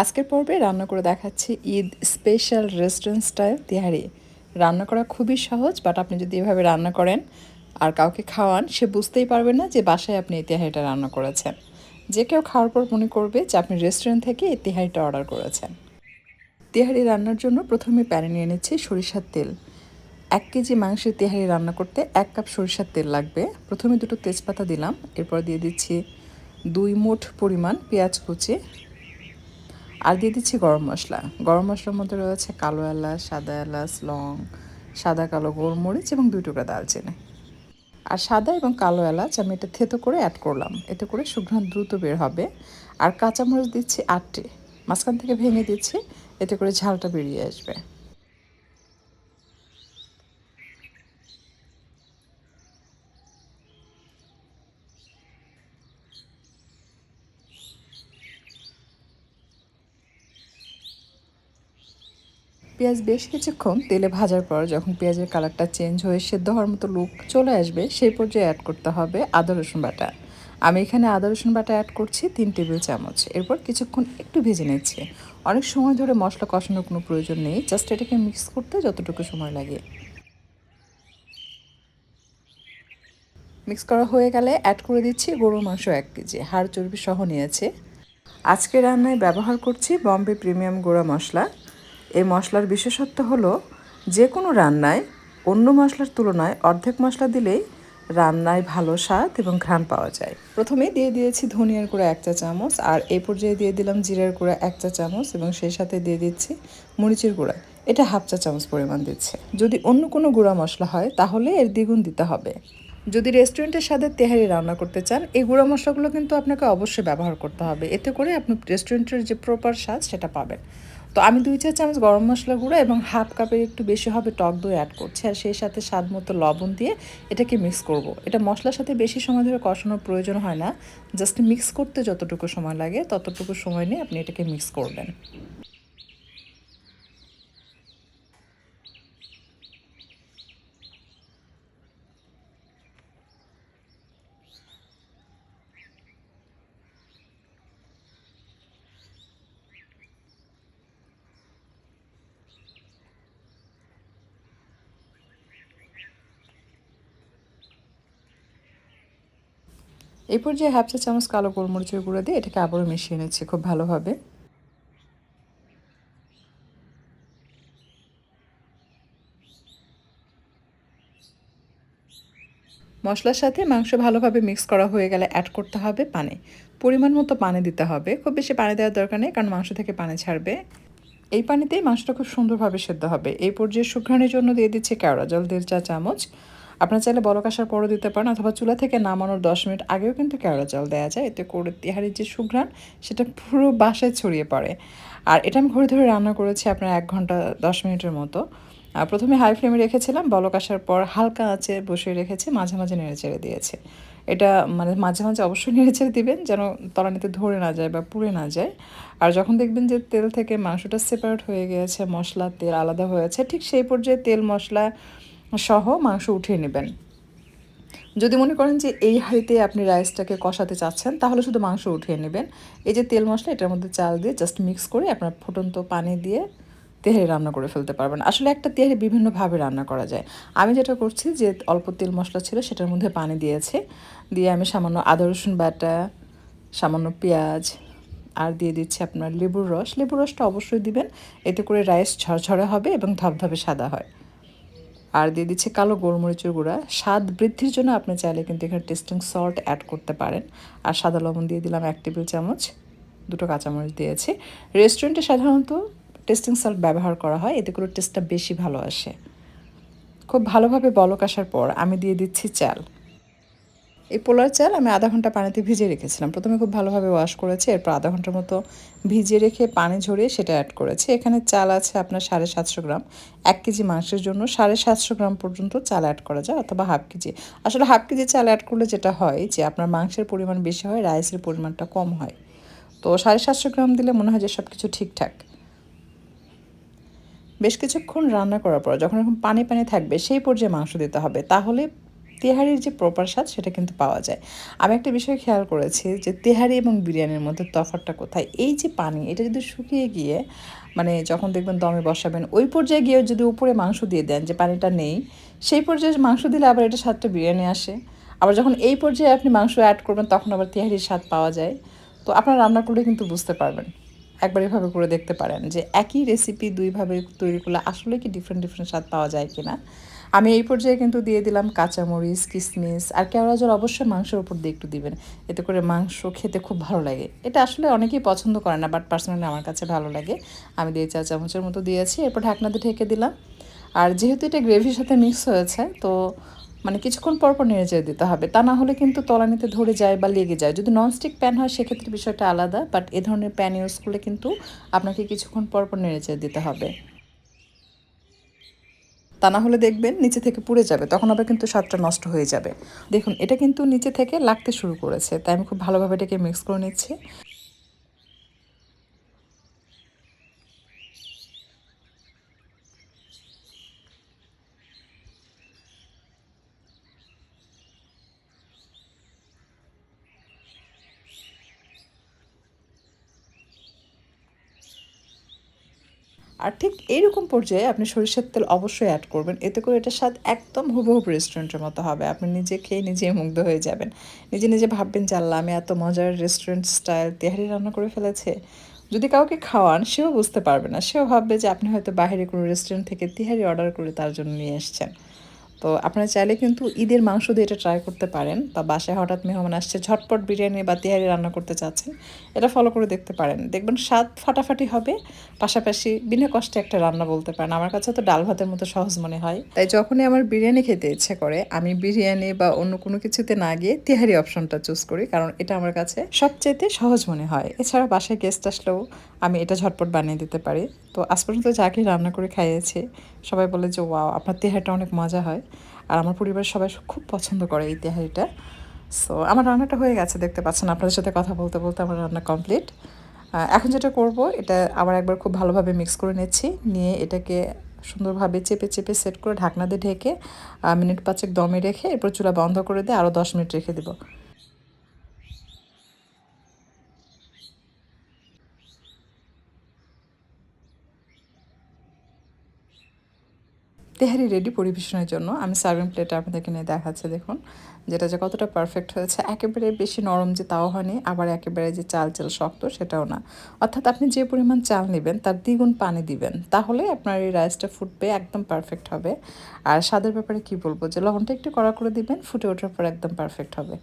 আজকের পর্বে রান্না করে দেখাচ্ছি Eid special restaurant style tehari. রান্না করা খুবই সহজ বাট আপনি যদি এভাবে রান্না করেন আর কাউকে খাওয়ান, সে বুঝতেই পারবে না যে বাসায় আপনি এই তিহারিটা রান্না করেছেন। যে কেউ খাওয়ার পর মনে করবে যে আপনি রেস্টুরেন্ট থেকে এই তিহারিটা অর্ডার করেছেন। তিহারি রান্নার জন্য প্রথমে প্যানে নিয়ে নিচ্ছি সরিষার তেল। এক কেজি মাংসের তেহারি রান্না করতে এক কাপ সরিষার তেল লাগবে। প্রথমে দুটো তেজপাতা দিলাম, এরপর দিয়ে দিচ্ছি দুই মুঠ পরিমাণ পেঁয়াজ কুচি আর দিয়ে দিচ্ছি গরম মশলা। গরম মশলার মধ্যে রয়েছে কালো এলাচ, সাদা এলাচ, লং, সাদা, কালো গোলমরিচ এবং দুই টুকরা দালচিনি আর সাদা এবং কালো এলাচ আমি এটা থেতো করে অ্যাড করলাম। এতে করে সুঘ্রাণ দ্রুত বের হবে। আর কাঁচামরিচ দিচ্ছি আটটি। মাঝখান থেকে ভেঙে দিচ্ছি। এতে করে ঝালটা বেরিয়ে আসবে। পেঁয়াজ বেশ কিছুক্ষণ তেলে ভাজার পর যখন পেঁয়াজের কালারটা চেঞ্জ হয়ে সেদ্ধ হওয়ার মতো লুক চলে আসবে, সেই পর্যায়ে অ্যাড করতে হবে আদা, রসুন বাটা। আমি এখানে আদা, রসুন বাটা অ্যাড করছি তিন টেবিল চামচ। এরপর কিছুক্ষণ একটু ভেজে নিচ্ছি। অনেক সময় ধরে মশলা কষানোর কোনো প্রয়োজন নেই জাস্ট এটাকে মিক্স করতে যতটুকু সময় লাগে। মিক্স করা হয়ে গেলে অ্যাড করে দিচ্ছি গরুর মাংস এক কেজি, হাড় চর্বি সহ নিয়েছে। আজকে রান্নায় ব্যবহার করছি বম্বে প্রিমিয়াম গুঁড়া মশলা। এই মশলার বিশেষত্ব হলো যে কোনো রান্নায় অন্য মশলার তুলনায় অর্ধেক মশলা দিলেই রান্নায় ভালো স্বাদ এবং ঘ্রাণ পাওয়া যায়। প্রথমে দিয়ে দিয়েছি ধনিয়ার গুঁড়া এক চা চামচ আর এই পর্যায়ে দিয়ে দিলাম জিরার গুঁড়া এক চা চামচ এবং সেই সাথে দিয়ে দিচ্ছি মরিচের গুঁড়া। এটা হাফ চা চামচ পরিমাণ দিচ্ছে। যদি অন্য কোনো গুঁড়া মশলা হয় তাহলে এর দ্বিগুণ দিতে হবে। যদি রেস্টুরেন্টের স্বাদে তেহারি রান্না করতে চান, এই গুঁড়া মশলাগুলো কিন্তু আপনাকে অবশ্যই ব্যবহার করতে হবে। এতে করে আপনি রেস্টুরেন্টের যে প্রপার স্বাদ সেটা পাবেন। তো আমি দুই চা চামচ গরম মশলা গুঁড়ো এবং হাফ কাপের একটু বেশি হবে টক দই অ্যাড করছি। আর সেই সাথে স্বাদ মতো লবণ দিয়ে এটাকে মিক্স করব। এটা মশলার সাথে বেশি সময় ধরে কষানোর প্রয়োজন হয় না। জাস্ট মিক্স করতে যতটুকু সময় লাগে, ততটুকু সময় নিয়ে আপনি এটাকে মিক্স করবেন। এই পর্যায়ে হাফ চা চামচ কালো গোলমরিচের গুঁড়ো দিয়ে এটাকে আবারও মিশিয়ে নিচ্ছি খুব ভালোভাবে। মশলার সাথে মাংস ভালোভাবে মিক্স করা হয়ে গেলে অ্যাড করতে হবে পানি। পরিমাণ মতো পানি দিতে হবে। খুব বেশি পানি দেওয়ার দরকার নেই, কারণ মাংস থেকে পানি ছাড়বে। এই পানিতেই মাংসটা খুব সুন্দরভাবে সেদ্ধ হবে। এই পর্যায়ে শুকরানোর জন্য দিয়ে দিচ্ছে কেওড়া জল, দেড় চা চামচ। আপনার চাইলে বলক আসার পরও দিতে পারেন, অথবা চুলা থেকে নামানোর দশ মিনিট আগেও কিন্তু কেওড়া জল দেওয়া যায়। এতে করে তিহারির যে সুঘ্রাণ, সেটা পুরো বাসায় ছড়িয়ে পড়ে। আর এটা আমি ঘুরে ধরে রান্না করেছি আপনার এক ঘণ্টা, দশ মিনিটের মতো। প্রথমে হাই ফ্লেমে রেখেছিলাম, বলক আসার পর হালকা আঁচে বসিয়ে রেখেছি, মাঝে মাঝে নেড়ে চেড়ে দিয়েছে। এটা মানে মাঝে মাঝে অবশ্যই নেড়ে ছেড়ে দিবেন, যেন তলানিতে ধরে না যায় বা পুড়ে না যায়। আর যখন দেখবেন যে তেল থেকে মাংসটা সেপারেট হয়ে গিয়েছে মশলা তেল আলাদা হয়েছে, ঠিক সেই পর্যায়ে তেল মশলা সহ মাংস উঠিয়ে নেবেন। যদি মনে করেন যে এই হাঁড়িতে আপনি রাইসটাকে কষাতে চাচ্ছেন, তাহলে শুধু মাংস উঠিয়ে নেবেন। এই যে তেল মশলা, এটার মধ্যে চাল দিয়ে জাস্ট মিক্স করে আপনার ফুটন্ত পানি দিয়ে তেহারি রান্না করে ফেলতে পারবেন। আসলে একটা তেহারি বিভিন্নভাবে রান্না করা যায়। আমি যেটা করছি যে অল্প তেল মশলা ছিল সেটার মধ্যে পানি দিয়েছে। দিয়ে আমি সামান্য আদা, রসুন বাটা, সামান্য পেঁয়াজ, আর দিয়ে দিচ্ছি আপনার লেবুর রস। লেবুর রসটা অবশ্যই দিবেন। এতে করে রাইস ঝরঝরে হবে এবং ধপধপে সাদা হয়। আর দিয়ে দিচ্ছে কালো গোলমরিচের গুঁড়া। স্বাদ বৃদ্ধির জন্য আপনি চাইলে কিন্তু এখানে টেস্টিং সল্ট অ্যাড করতে পারেন। আর সাদা লবণ দিয়ে দিলাম এক টেবিল চামচ, দুটো কাঁচামরিচ দিয়েছি। রেস্টুরেন্টে সাধারণত টেস্টিং সল্ট ব্যবহার করা হয়, এতে করে টেস্টটা বেশি ভালো আসে। খুব ভালোভাবে বলক আসার পর আমি দিয়ে দিচ্ছি চাল। এই পোলার চাল আমি আধা ঘণ্টা পানিতে ভিজিয়ে রেখেছিলাম। প্রথমে খুব ভালোভাবে ওয়াশ করেছি, এরপর আধা ঘণ্টার মতো ভিজিয়ে রেখে পানি ঝরিয়ে সেটা অ্যাড করেছি। এখানে চাল আছে আপনার সাড়ে সাতশো গ্রাম। এক কেজি মাংসের জন্য সাড়ে সাতশো গ্রাম পর্যন্ত চাল অ্যাড করা যায় অথবা হাফ কেজি। আসলে হাফ কেজি চাল অ্যাড করলে যেটা হয় যে আপনার মাংসের পরিমাণ বেশি হয় রাইসের পরিমাণটা কম হয়। তো সাড়ে সাতশো গ্রাম দিলে মনে হয় যে সব কিছু ঠিকঠাক। বেশ কিছুক্ষণ রান্না করার পর যখন এখন পানি পানি থাকবে সেই পর্যায়ে মাংস দিতে হবে। তাহলে তেহারির যে প্রপার স্বাদ, সেটা কিন্তু পাওয়া যায়। আমি একটা বিষয় খেয়াল করেছি যে তেহারি এবং বিরিয়ানির মধ্যে তফাৎটা কোথায়? এই যে পানি, এটা যদি শুকিয়ে গিয়ে মানে যখন দেখবেন দমে বসাবেন, ওই পর্যায়ে গিয়ে যদি উপরে মাংস দিয়ে দেন যে পানিটা নেই, সেই পর্যায়ে মাংস দিলে আবার এটা স্বাদটা বিরিয়ানি আসে। আবার যখন এই পর্যায়ে আপনি মাংস অ্যাড করবেন, তখন আবার তেহারির স্বাদ পাওয়া যায়। তো আপনারা রান্না করলে কিন্তু বুঝতে পারবেন। একবার এভাবে করে দেখতে পারেন যে একই রেসিপি দুইভাবে তৈরি করলে আসলে কি ডিফারেন্ট ডিফারেন্ট স্বাদ পাওয়া যায় কিনা। আমি এই পর্যায়ে কিন্তু দিয়ে দিলাম কাঁচামরিচ কিশমিশ আর কেওড়া জল অবশ্যই মাংসের উপর দিয়ে একটু দিবেন। এতে করে মাংস খেতে খুব ভালো লাগে। এটা আসলে অনেকেই পছন্দ করে না বাট পার্সোনালি আমার কাছে ভালো লাগে। আমি দিয়ে চা চামচের মতো দিয়েছি, এরপর ঢাকনা দিয়ে ঢেকে দিলাম। আর যেহেতু এটা গ্রেভির সাথে মিক্স হয়েছে, তো মানে কিছুক্ষণ পর পর নেড়ে চেড়ে দিতে হবে। তা না হলে কিন্তু তলানিতে ধরে যায় বা লেগে যায়। যদি ননস্টিক প্যান হয়, সেক্ষেত্রে বিষয়টা আলাদা বাট এ ধরনের প্যান ইউজ করলে কিন্তু আপনাকে কিছুক্ষণ পর পর নেড়ে চেড়ে দিতে হবে। তা না হলে দেখবেন নিচে থেকে পুড়ে যাবে, তখন আবার কিন্তু স্বাদটা নষ্ট হয়ে যাবে। দেখুন, এটা কিন্তু নিচে থেকে লাগতে শুরু করেছে, তাই আমি খুব ভালোভাবে এটাকে মিক্স করে নিচ্ছি। আর ঠিক এইরকম পর্যায়ে আপনি সরিষার তেল অবশ্যই অ্যাড করবেন। এতে করে এটার স্বাদ একদম হুবহুব রেস্টুরেন্টের মতো হবে। আপনি নিজে খেয়ে নিজে মুগ্ধ হয়ে যাবেন। নিজে নিজে ভাববেন যে, আল্লাহ, আমি এত মজার রেস্টুরেন্ট স্টাইল তেহারি রান্না করে ফেলেছে। যদি কাউকে খাওয়ান, সেও বুঝতে পারবে না। সেও ভাববে যে, আপনি হয়তো বাইরে কোনো রেস্টুরেন্ট থেকে তিহারি অর্ডার করে তার জন্য নিয়ে এসছেন। তো আপনারা চাইলে কিন্তু ঈদের মাংস দিয়ে এটা ট্রাই করতে পারেন। বা বাসায় হঠাৎ মেহমান আসছে, ঝটপট বিরিয়ানি বা তিহারি রান্না করতে চাচ্ছেন এটা ফলো করে দেখতে পারেন। দেখবেন স্বাদ ফাটাফাটি হবে, পাশাপাশি বিনা কষ্টে একটা রান্না বলতে পারেন। আমার কাছে তো ডাল ভাতের মতো সহজ মনে হয়। তাই যখনই আমার বিরিয়ানি খেতে ইচ্ছে করে, আমি বিরিয়ানি বা অন্য কোনো কিছুতে না গিয়ে তিহারি অপশনটা চুজ করি, কারণ এটা আমার কাছে সবচেয়ে সহজ মনে হয়। এছাড়া বাসায় গেস্ট আসলেও আমি এটা ঝটপট বানিয়ে দিতে পারি। তো আজ পর্যন্ত যাকে রান্না করে খাইয়েছি, সবাই বলে যে, ওয়াও, আপনার তেহারিটা অনেক মজা হয়। আর আমার পরিবারের সবাই খুব পছন্দ করে এই তেহারিটা। সো, আমার রান্নাটা হয়ে গেছে, দেখতে পাচ্ছেন। আপনাদের সাথে কথা বলতে বলতে আমার রান্না কমপ্লিট। এখন যেটা করব, এটা আবার একবার খুব ভালোভাবে মিক্স করে নিচ্ছি। নিয়ে এটাকে সুন্দরভাবে চেপে চেপে সেট করে ঢাকনা দিয়ে ঢেকে মিনিট পাঁচেক দমে রেখে, এরপর চুলা বন্ধ করে দিয়ে আরও দশ মিনিট রেখে দেবো। তেহারি রেডি পরিবেশনের জন্য আমি সার্ভিং প্লেটে আপনাদেরকে নিয়ে দেখাচ্ছি, দেখুন। যেটা যে কতটা পারফেক্ট হয়েছে। একেবারে বেশি নরম যে তাও হয়নি, আবার একেবারে যে চাল চাল শক্ত সেটাও না। অর্থাৎ আপনি যে পরিমাণ চাল নেবেন, তার দ্বিগুণ পানি দিবেন। তাহলে আপনার এই রাইসটা ফুটবে, একদম পারফেক্ট হবে। আর স্বাদের ব্যাপারে কি বলব? যে লবণটা একটু কড়া করে দিবেন, ফুটে ওঠার পর একদম পারফেক্ট হবে।